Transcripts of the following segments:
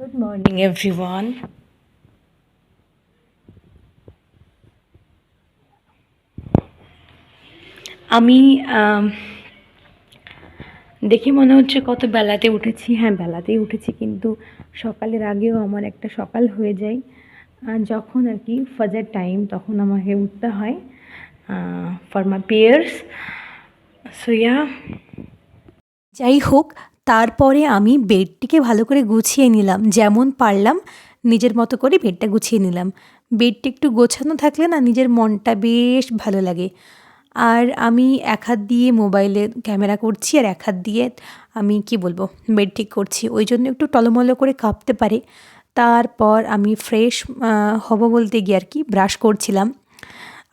Good morning, everyone. আমি দেখে মনে হচ্ছে কত বেলাতে উঠেছি। হ্যাঁ বেলাতেই উঠেছি কিন্তু সকালের আগেও আমার একটা সকাল হয়ে যায়। যখন আর কি ফাজার টাইম তখন আমাকে উঠতে হয় for my pairs so yeah যাই হোক তারপরে আমি বেডটিকে ভালো করে গুছিয়ে নিলাম। যেমন পারলাম, নিজের মতো করে বেডটা গুছিয়ে নিলাম। বেডটা একটু গোছানো থাকলে না নিজের মনটা বেশ ভালো লাগে। আর আমি এক হাত দিয়ে মোবাইলে ক্যামেরা করছি আর এক হাত দিয়ে আমি কি বলব, বেড ঠিক করছি। ওই জন্য একটু টলমলো করে কাঁপতে পারে। তারপর আমি ফ্রেশ হব বলতে গিয়ে আর কি, ব্রাশ করছিলাম।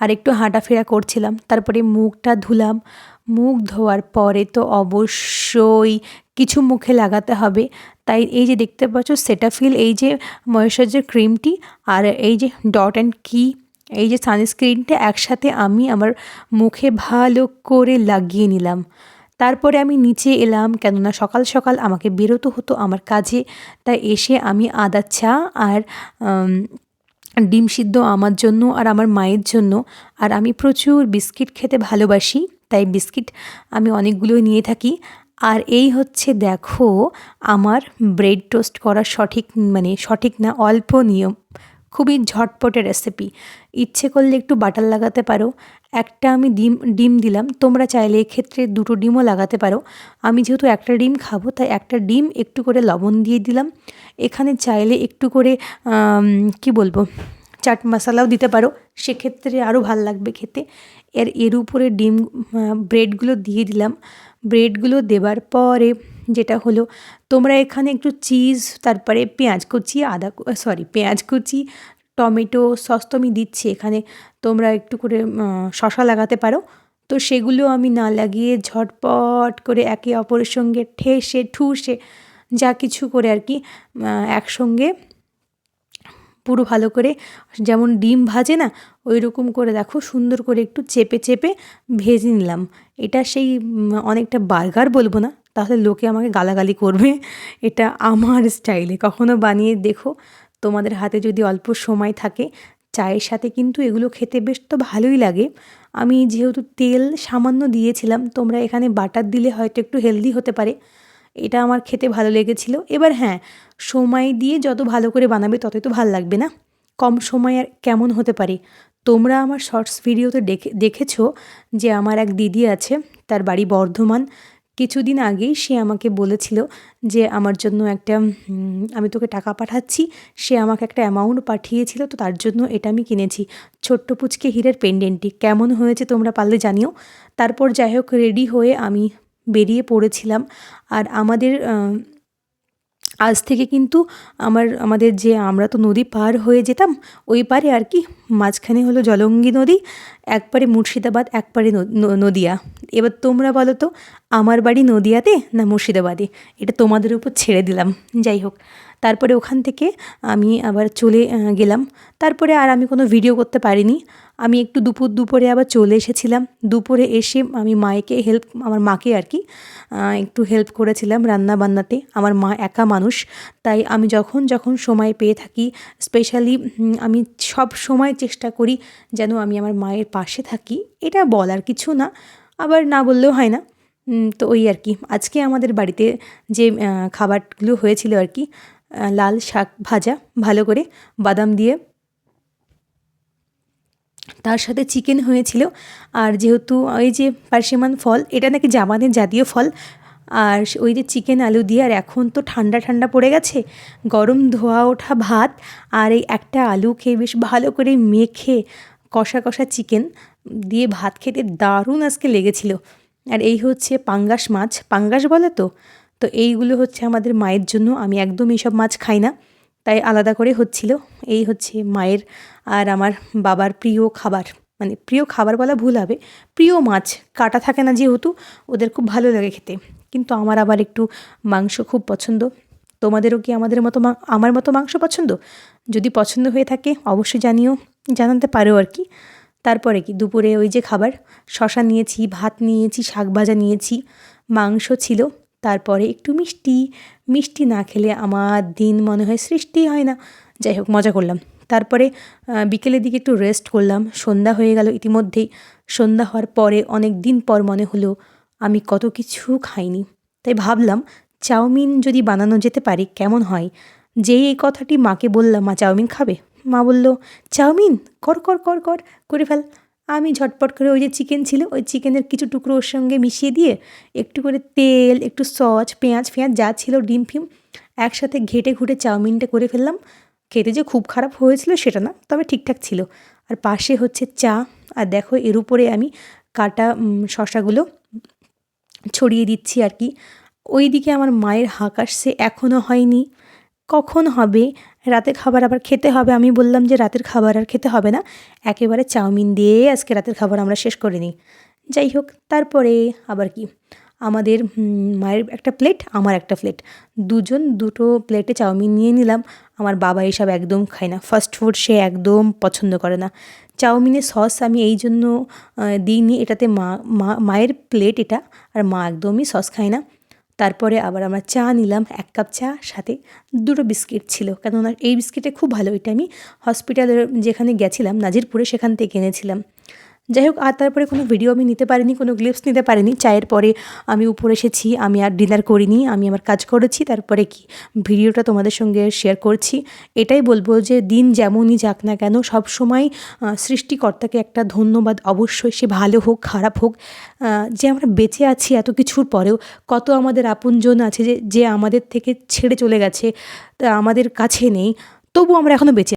আর একটু হাঁটাফেরা করছিলাম। তারপরে মুখটা ধুলাম। মুখ ধোয়ার পরে তো অবশ্যই কিছু মুখে লাগাতে হবে। তাই এই যে দেখতে পাচ্ছ সেটাফিল এই যে ময়েশ্চারাইজার ক্রিমটি আর এই যে ডট অ্যান্ড কি এই যে সানস্ক্রিনটা একসাথে আমি আমার মুখে ভালো করে লাগিয়ে নিলাম। তারপরে আমি নিচে এলাম, কেননা সকাল সকাল আমাকে বেরোতে হতো আমার কাজে। তাই এসে আমি আদা চা আর ডিম সিদ্ধ আমার জন্য আর আমার মায়ের জন্য। আর আমি প্রচুর বিস্কিট খেতে ভালোবাসি, তাই বিস্কিট আমি অনেকগুলোই নিয়ে থাকি। আর এই হচ্ছে দেখো, আমার ব্রেড টোস্ট করার সঠিক মানে সঠিক না, অল্প নিয়ম। খুবই ঝটপটে রেসিপি ইচ্ছে করলে একটু বাটার লাগাতে পারো। একটা আমি ডিম ডিম দিলাম। তোমরা চাইলে এক্ষেত্রে দুটো ডিমও লাগাতে পারো। আমি যেহেতু একটা ডিম খাব, তাই একটা ডিম একটু করে লবণ দিয়ে দিলাম। এখানে চাইলে একটু করে কি বলব, চাট মশলাও দিতে পারো। সেক্ষেত্রে আরও ভালো লাগবে খেতে। এর এর উপরে ডিম ব্রেডগুলো দিয়ে দিলাম। ব্রেডগুলো দেবার পরে যেটা হলো, তোমরা এখানে একটু চিজ তারপরে পেঁয়াজ কুচি, আদা সরি পেঁয়াজ কুচি, টমেটো সস তো আমি দিচ্ছি এখানে। তোমরা একটু করে শশা লাগাতে পারো। তো সেগুলো আমি না লাগিয়ে ঝটপট করে একে অপরের সঙ্গে ঠেসে, ঠুসে যা কিছু করে আর কি একসঙ্গে পুরো ভালো করে, যেমন ডিম ভাজে না ওই রকম করে দেখো, সুন্দর করে একটু চেপে চেপে ভেজে নিলাম। এটা সেই অনেকটা বার্গার বলব না, তাহলে লোকে আমাকে গালাগালি করবে। এটা আমার স্টাইলে, কখনো বানিয়ে দেখো, তোমাদের হাতে যদি অল্প সময় থাকে, চায়ের সাথে কিন্তু এগুলো খেতে বেশ তো ভালোই লাগে। আমি যেহেতু তেল সামান্য দিয়েছিলাম, তোমরা এখানে বাটার দিলে হয়তো একটু হেলদি হতে পারে। এটা আমার খেতে ভালো লেগেছিল। এবার হ্যাঁ সময় দিয়ে যত ভালো করে বানাবে ততই তো ভালো লাগবে না? কম সময় আর কেমন হতে পারে? তোমরা আমার শর্টস ভিডিওতে দেখে, দেখেছ যে আমার এক দিদি আছে, তার বাড়ি বর্ধমান। কিছুদিন আগেই সে আমাকে বলেছিল যে আমার জন্য একটা আমি তোকে টাকা পাঠাচ্ছি, সে আমাকে একটা অ্যামাউন্ট পাঠিয়েছিল, তো তার জন্য এটা আমি কিনেছি। ছোট্ট পুচকে হীরের পেন্ডেন্টটি কেমন হয়েছে তোমরা পারলে জানিও। তারপর যাই হোক রেডি হয়ে আমি বেরিয়ে পড়েছিলাম। আর আমাদের আজ থেকে কিন্তু আমার, আমাদের যে আমরা তো নদী পার হয়ে যেতাম, ওই পারে আর কি, মাঝখানে হলো জলঙ্গি নদী, একপারে মুর্শিদাবাদ, একপারে নদিয়া। এবার তোমরা বলো তো, আমার বাড়ি নদিয়াতে না মুর্শিদাবাদে? এটা তোমাদের উপর ছেড়ে দিলাম। যাই হোক। তারপরে ওখান থেকে আমি আবার চলে গেলাম। তারপরে আর আমি কোনো ভিডিও করতে পারিনি। আমি একটু দুপুর, দুপুরে আবার চলে এসেছিলাম। দুপুরে এসে আমি মায়েকে হেল্প আমার মাকে আর কি একটু হেল্প করেছিলাম রান্না বান্নাতে আমার মা একা মানুষ, তাই আমি যখন যখন সময় পেয়ে থাকি স্পেশালি আমি সব সময় চেষ্টা করি যেন আমি আমার মায়ের পাশে থাকি। এটা বলার কিছু না, আবার না বললেও হয় না। তো ওই আর কি। আজকে আমাদের বাড়িতে যে খাবারগুলো হয়েছিল আর কি লাল শাক ভাজা, ভালো করে বাদাম দিয়ে। তার সাথে চিকেন হয়েছিল। আর যেহেতু ওই যে পার্সিমান ফল, এটা নাকি জামানের জাতীয় ফল। আর ওই যে চিকেন আলু দিয়ে, আর এখন তো ঠান্ডা ঠান্ডা পড়ে গেছে। গরম ধোয়া ওঠা ভাত, আর এই একটা আলু খেয়ে বেশ ভালো করে মেখে কষা কষা চিকেন দিয়ে ভাত খেতে দারুণ আজকে লেগেছিল। আর এই হচ্ছে পাঙ্গাস মাছ। পাঙ্গাস বলে তো? তো এইগুলো হচ্ছে আমাদের মায়ের জন্য। আমি একদম এইসব মাছ খাই না, তাই আলাদা করে হচ্ছিল। এই হচ্ছে মায়ের আর আমার বাবার প্রিয় খাবার। মানে প্রিয় খাবার বলা ভুল হবে, প্রিয় মাছ। কাটা থাকে না যেহেতু, ওদের খুব ভালো লাগে খেতে। কিন্তু আমার আবার একটু মাংস খুব পছন্দ। তোমাদেরও কি আমাদের মতো আমার মতো মাংস পছন্দ? যদি পছন্দ হয়ে থাকে, অবশ্যই জানিও, জানাতে পারো আর কি। তারপরে কি? দুপুরে ওই যে খাবার, শশা নিয়েছি, ভাত নিয়েছি, শাক ভাজা নিয়েছি, মাংস ছিল। তারপরে একটু মিষ্টি মিষ্টি না খেলে আমার দিন মনে হয় সৃষ্টি হয় না। যাই হোক, মজা করলাম। তারপরে বিকেলের দিকে একটু রেস্ট করলাম। সন্ধ্যা হয়ে গেল ইতিমধ্যেই। সন্ধ্যা হওয়ার পরে অনেক দিন পর মনে হলো আমি কত কিছু খাইনি। তাই ভাবলাম, চাউমিন যদি বানানো যেতে পারে, কেমন হয়? যেই এই কথাটি মাকে বললাম, মা, চাউমিন খাবে? মা বলল, চাউমিন? কর কর কর কর, করে ফেল। আমি ঝটপট করে ওই যে চিকেন ছিল, ওই চিকেনের কিছু টুকরো ওর সঙ্গে মিশিয়ে দিয়ে একটু করে তেল, একটু সস, পেঁয়াজ ফেঁয়াজ যা ছিল, ডিম ফিম একসাথে ঘেটে ঘুটে চাউমিনটা করে ফেললাম। খেতে যে খুব খারাপ হয়েছিল সেটা না, তবে ঠিকঠাক ছিল। আর পাশে হচ্ছে চা। আর দেখো এর উপরে আমি কাটা শশাগুলো ছড়িয়ে দিচ্ছি আর কি। ওই দিকে আমার মায়ের হাঁক আসছে এখনও হয়নি। কখন হবে? রাতের খাবার আবার খেতে হবে। আমি বললাম যে রাতের খাবার আর খেতে হবে না। একেবারে চাউমিন দিয়ে আজকে রাতের খাবার আমরা শেষ করে নিই। যাই হোক, তারপরে আবার কি? আমাদের মায়ের একটা প্লেট আমার একটা প্লেট দুজন দুটো প্লেটে চাউমিন নিয়ে নিলাম। আমার বাবা এসব একদম খায় না। ফাস্ট ফুড সে একদম পছন্দ করে না। চাউমিনের সস আমি এই জন্য দিইনি। এটাতে মা মায়ের প্লেট এটা। আর মা একদমই সস খায় না। তারপরে আবার আমরা চা নিলাম, এক কাপ চা, সাথে দুটো বিস্কিট ছিল। কেননা এই বিস্কিটে খুব ভালো, এটা আমি হসপিটালের যেখানে গেছিলাম, নাজিরপুরে সেখান থেকে এনেছিলাম। যাই হোক আর তারপরে কোনো ভিডিও আমি নিতে পারিনি, কোনো ক্লিপস নিতে পারিনি। চায়ের পরে আমি উপরে এসেছি, আমি আর ডিনার করিনি, আমি আমার কাজ করেছি, তারপরে কি? ভিডিওটা তোমাদের সঙ্গে শেয়ার করছি। এটাই বলব যে, দিন যেমনই যাক না কেন সব সময় সৃষ্টিকর্তাকে একটা ধন্যবাদ অবশ্যই, সে ভালো হোক, খারাপ হোক যে আমরা বেঁচে আছি এত কিছুর পরেও, কত আমাদের আপনজন আছে যে যে আমাদের থেকে ছেড়ে চলে গেছে, তা আমাদের কাছে নেই, তবু আমরা এখনও বেঁচে